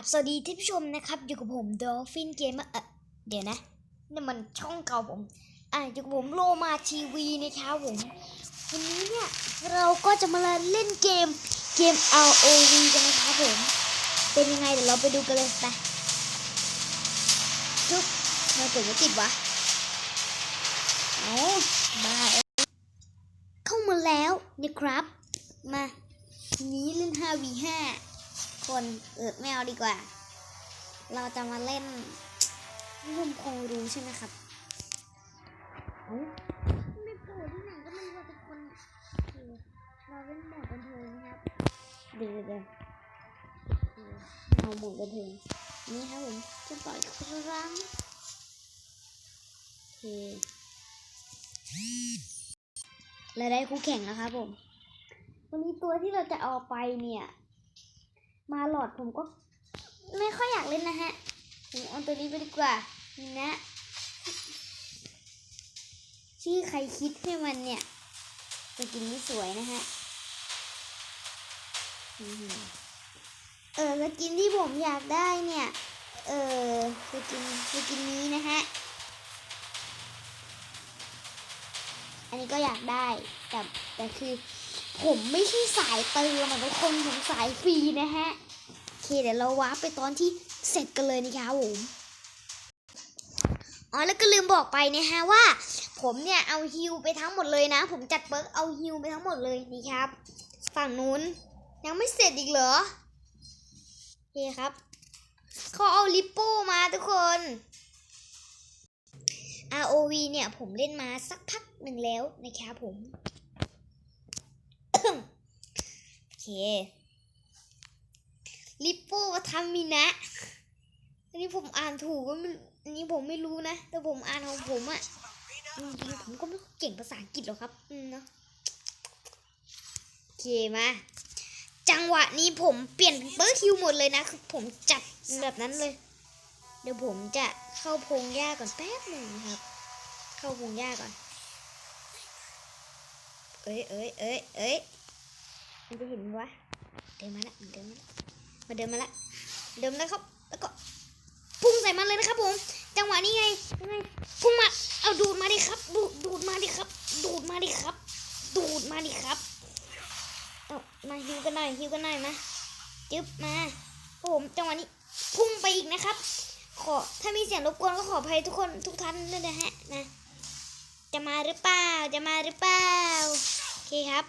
ครับสวัสดีท่านผู้ชมนะครับ อยู่กับผมดอฟฟินเกมเออเดี๋ยวนะนี่มันช่องเก่าผม อะอยู่กับผมโลมาทีวีนะครับผม วันนี้เนี่ยเราก็จะมาเล่นเกมเกม ROV กันนะครับผม เป็นยังไงเดี๋ยวเราไปดูกันเลยไปจุ๊บมาเกิดไม่ติดวะเอาบาเอ้ยเข้ามาแล้วนะครับ มานี้เล่น 5v5 คนเอิดไม่เอาดีกว่า เราจะมาเล่นร่วมคงรู้ใช่ไหมครับเอ้าไม่โผล่ที่ไหนก็ไม่รู้ว่าเป็นคนเออเราเล่นโหมดบันเทิงนะครับเดี๋ยวเดี๋ยวเดี๋ยวเออเอาโหมดบันเทิงนี่ครับผมจะต่อยครั้งโอเคและได้คู่แข่งแล้วครับผม วันนี้ตัวที่เราจะเอาไปเนี่ย มาหลอดผมก็ ไม่ค่อยอยากเล่นนะฮะ ผมเอาตัวนี้ไปดีกว่านี่นะ ชื่อใครคิดให้มันเนี่ยจะกินไม่สวยนะฮะอื้ออเออสกินที่ผมอยากได้เนี่ย เออสกินสกินนี้นะฮะ อันนี้ก็อยากได้ แต่แต่คือ ผมไม่ใช่สายเติมอะทุกคนผมสายฟรีนะฮะ เคเดี๋ยวเราว้าไปตอนที่เสร็จกันเลยนะครับผมอ๋อแล้วก็ลืมบอกไปนะฮะว่า ผมเนี่ยเอาฮิวไปทั้งหมดเลยนะ ผมจัดเบิร์กเอาฮิวไปทั้งหมดเลยนี่ครับ ฝั่งนู้นยังไม่เสร็จอีกเหรอโอเคครับเขาเอาลิปโป้มาทุกคน ROV เนี่ยผมเล่นมาสักพักหนึ่งแล้วนะครับผมโอเค ลิปโป้วัฒมินะ อันนี้ผมอ่านถูกก็ไม่อันนี้ผมไม่รู้นะ แต่ผมอ่านของผมอะจริงๆผมก็ไม่เก่งภาษาอังกฤษหรอกครับ อืมเนาะโอเคมา จังหวะนี้ผมเปลี่ยนเบอร์คิวหมดเลยนะคือผมจัดแบบนั้นเลย เดี๋ยวผมจะเข้าพงหญ้าก่อนแป๊บหนึ่งครับ เข้าพงหญ้าก่อน เอ้ยเอ้ยเอ้ยเอ้ยมันจะเห็นวะเดินมาละเดินมาละ มาเดินมาละเดินมาแล้วครับ แล้วก็พุ่งใส่มันเลยนะครับผม จังหวะนี้ไงไงพุ่งมา เอาดูดมาดิครับ ดูดดูดมาดิครับ ดูดมาดิครับ ดูดมาดิครับเอามาฮิวกันหน่อยฮิวกันหน่อยมาจึ๊บมาผมจังหวะนี้พุ่งไปอีกนะครับ ขอถ้ามีเสียงรบกวนก็ขออภัยทุกคนทุกท่านด้วยนะฮะนะ จะมาหรือเปล่าจะมาหรือเปล่าโอเคครับ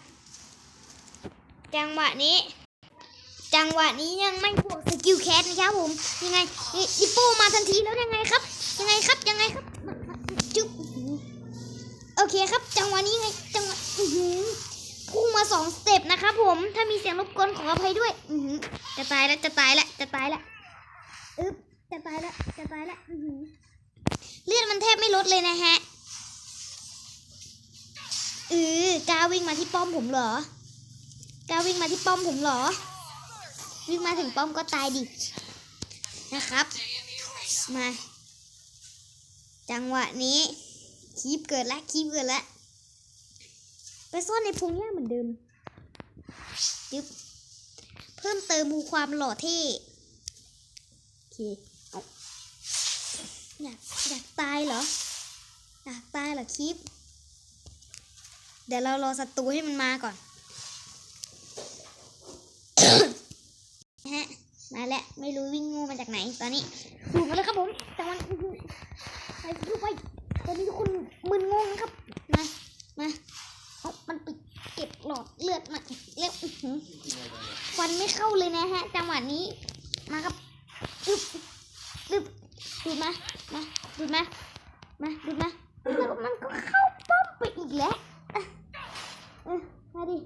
จังหวะนี้ จังหวะนี้ยังไม่บวกสกิลแคสนะครับผม ยังไงดิโป้มาทันทีแล้วยังไงครับ ยังไงครับยังไงครับจุ๊บโอเคครับ จังหวะนี้ไงจังหวะอือหือพุ่งมาสองสเต็ปนะครับผมถ้ามีเสียงรบกวนขออภัยด้วยอือหือจะตายแล้วจะตายแล้วจะตายแล้วอึ๊บจะตายแล้วจะตายแล้วอือหือเลือดมันแทบไม่ลดเลยนะฮะเออกล้าวิ่งมาที่ป้อมผมเหรอกล้าวิ่งมาที่ป้อมผมเหรอ วิ่งมาถึงป้อมก็ตายดินะครับ มา จังหวะนี้คีบเกิดแล้วคีบเกิดแล้วไปซ่อนในพงหญ้าเหมือนเดิมจึ๊บเพิ่มเติมมูความหล่อเท่โอเคอาอยากอยากตายเหรอ อยากตายเหรอคีบเดี๋ยวเรารอศัตรูให้มันมาก่อน ฮะมาแล้วไม่รู้วิ่งงูมาจากไหน ตอนนี้ดูมาแล้วครับผม แต่มันอื้อหือไปดูไปตอนนี้ทุกคนมึนงงครับ มา มาเอามันไปเก็บหลอดเลือดมาเลือดอื้อหือฟันไม่เข้าเลยนะฮะ จังหวะนี้ มาครับอึ๊บอึ๊บดูดมา มาดูดมา มาดูดมาแล้วมันก็เข้าป้อมไปอีกแล้วอะเออมาดิ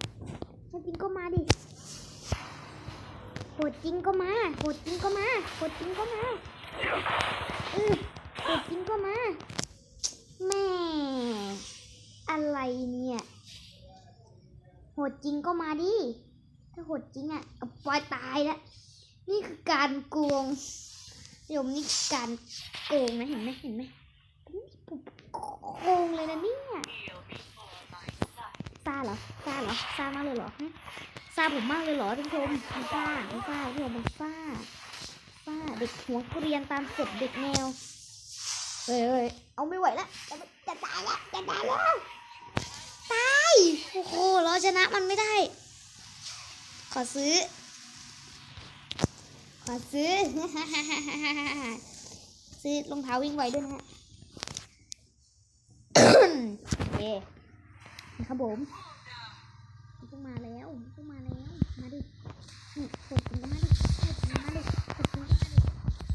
มาจริงก็มาดิ โหดจริงก็มาโหดจริงก็มาโหดจริงก็มาออโหดจริงก็มาแม่อะไรเนี่ยโหดจริงก็มาดิถ้าโหดจริงอะก็ปล่อยตายแล้วนี่คือการโกงเดี๋ยวนี่การโกงนะเห็นไหมเห็นไหมนี่ผมโกงเลยนะเนี่ยซาเหรอซาเหรอซามากเลยเหรอฮะ ซาผมมากเลยเหรอท่านผู้ชมมันซ่ามันซ่าท่านผู้ชมมันซ่าเด็กหัวเกรียนตามเสร็จเด็กแนวเฮ้ยเฮ้ยเอาไม่ไหวแล้วจะจะตายแล้วจะตายแล้วตายโอ้โหเราชนะมันไม่ได้ ขอซื้อ ขอซื้อ ซื้อรองเท้าวิ่งไวด้วยนะฮะโอเคนะครับผม มันต้องมาแล้วมันต้งมาแล้ว มาดินี่กดมันก็มาดิกดมันมาดิกดมันก็มาดิ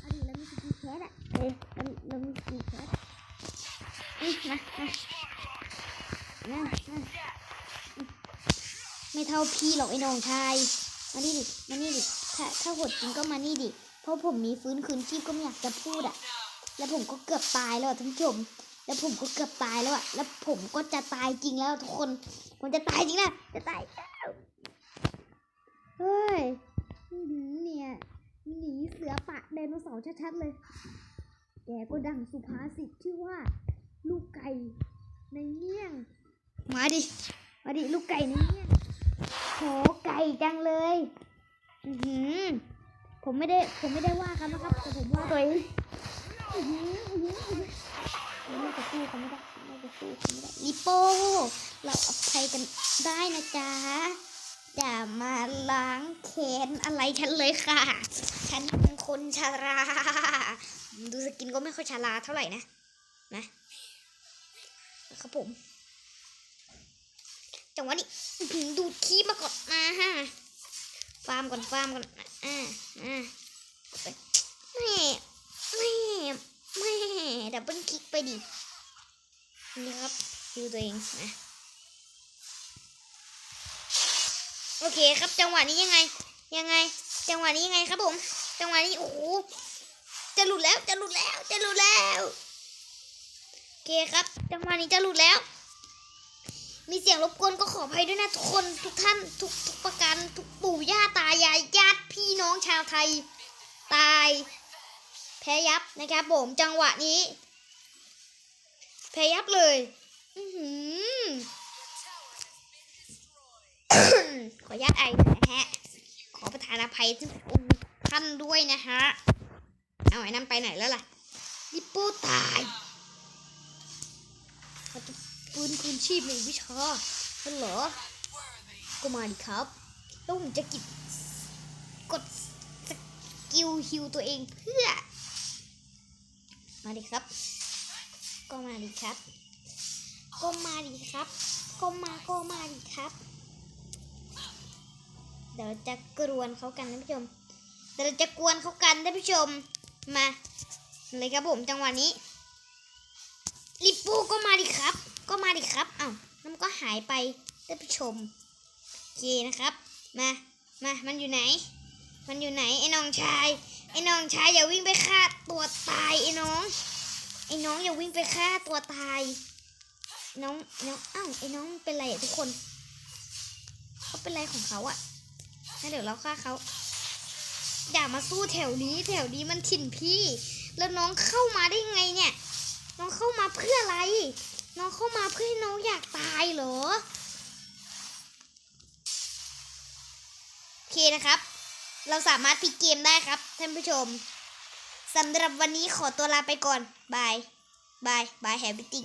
เอาดิแล้วมีกิลแคสอะเอ้ยแล้วแล้วมีกิลแคสอืมมามามามาไม่เท่าพี่หรอกไอ้น้องชาย มานี่ดิ มานี่ดิ ถ้าถ้าหดจริงก็มานี่ดิ เพราะผมมีฟื้นคืนชีพก็ไม่อยากจะพูดอะ แล้วผมก็เกือบตายแล้วท่านผู้ชม แล้วผมก็เกือบตายแล้วอะแล้วผมก็จะตายจริงแล้วทุกคน ผมจะตายจริงแล้วจะตายแล้วเฮ้ยหือเนี่ยหนีเสือปะไดโนเสาร์ชัดๆเลยแกก็ดังสุภาษิตที่ว่า ลูกไก่ในเงี้ยง มาดิ มาดิลูกไก่ในเงี้ยงโหไก่จังเลย อือหือ ผมไม่ได้ ผมไม่ได้ว่าเขานะครับ แต่ผมว่าตัวเองอือหืออือหือ ไม่จะสู้เขาไม่ได้ไม่จะสู้เขาไม่ได้ลิโป้เราอภัยกันได้นะจ๊ะอย่ามาล้างแค้นอะไรฉันเลยค่ะ ฉันเป็นคนชาราดูสกินก็ไม่ค่อยชาราเท่าไหร่นะนะครับผมจังหวะนี้ดูดคีบมาก่อนมาฮะฟาร์มก่อนฟาร์มก่อนอ่าอ่าแม่ ดับเบิลคลิกไปดิ นี่ครับดูตัวเองนะ โอเคครับจังหวะนี้ยังไง ยังไง จังหวะนี้ยังไงครับผม จังหวะนี้โอ้โห จะหลุดแล้ว จะหลุดแล้ว จะหลุดแล้ว โอเคครับ จังหวะนี้จะหลุดแล้ว มีเสียงรบกวนก็ขออภัยด้วยนะทุกคนทุกท่านทุกทุกประการทุกปู่ย่าตายายญาติพี่น้องชาวไทย ตาย แพ้ยับนะครับผมจังหวะนี้ แพ้ยับเลย อือหือขออนุญาตไอหน่อยนะฮะ ขอประทานอภัยทุกท่านด้วยนะฮะ เอาไอ้นั่นไปไหนแล้วล่ะลิปโป้ตายเขาจะฟื้นคืนชีพในวิชานั่นเหรอ ก็มาดิครับ แล้วผมจะกิดกดสกิลฮิวตัวเองเพื่อ มาดิครับ ก็มาดิครับ ก็มาดิครับ ก็มาก็มาดิครับ เดี๋ยวจะกรวนเขากันท่านผู้ชมเดี๋ยวจะกวนเขากันท่านผู้ชม มาเลยครับผมจังหวะนี้ลิปปูก็มาดิครับ ก็มาดิครับอ้าวน้ำก็หายไปท่านผู้ชมโอเคนะครับ มามามันอยู่ไหน มันอยู่ไหนไอ้น้องชายไอ้น้องชายอย่าวิ่งไปฆ่าตัวตายไอ้น้องไอ้ น้องอย่าวิ่งไปฆ่าตัวตาย น้องน้องอ้าวไอ้น้องเป็นไรอะทุกคนเขาเป็นไรของเขาอะงั้นเดี๋ยวเราฆ่าเขาอย่ามาสู้แถวนี้ แถวนี้มันถิ่นพี่ แล้วน้องเข้ามาได้ไงเนี่ย น้องเข้ามาเพื่ออะไร น้องเข้ามาเพื่อให้น้องอยากตายเหรอโอเคนะครับ เราสามารถพลิกเกมได้ครับท่านผู้ชม สำหรับวันนี้ขอตัวลาไปก่อน บาย บาย บายแฮปปี้ติ้ง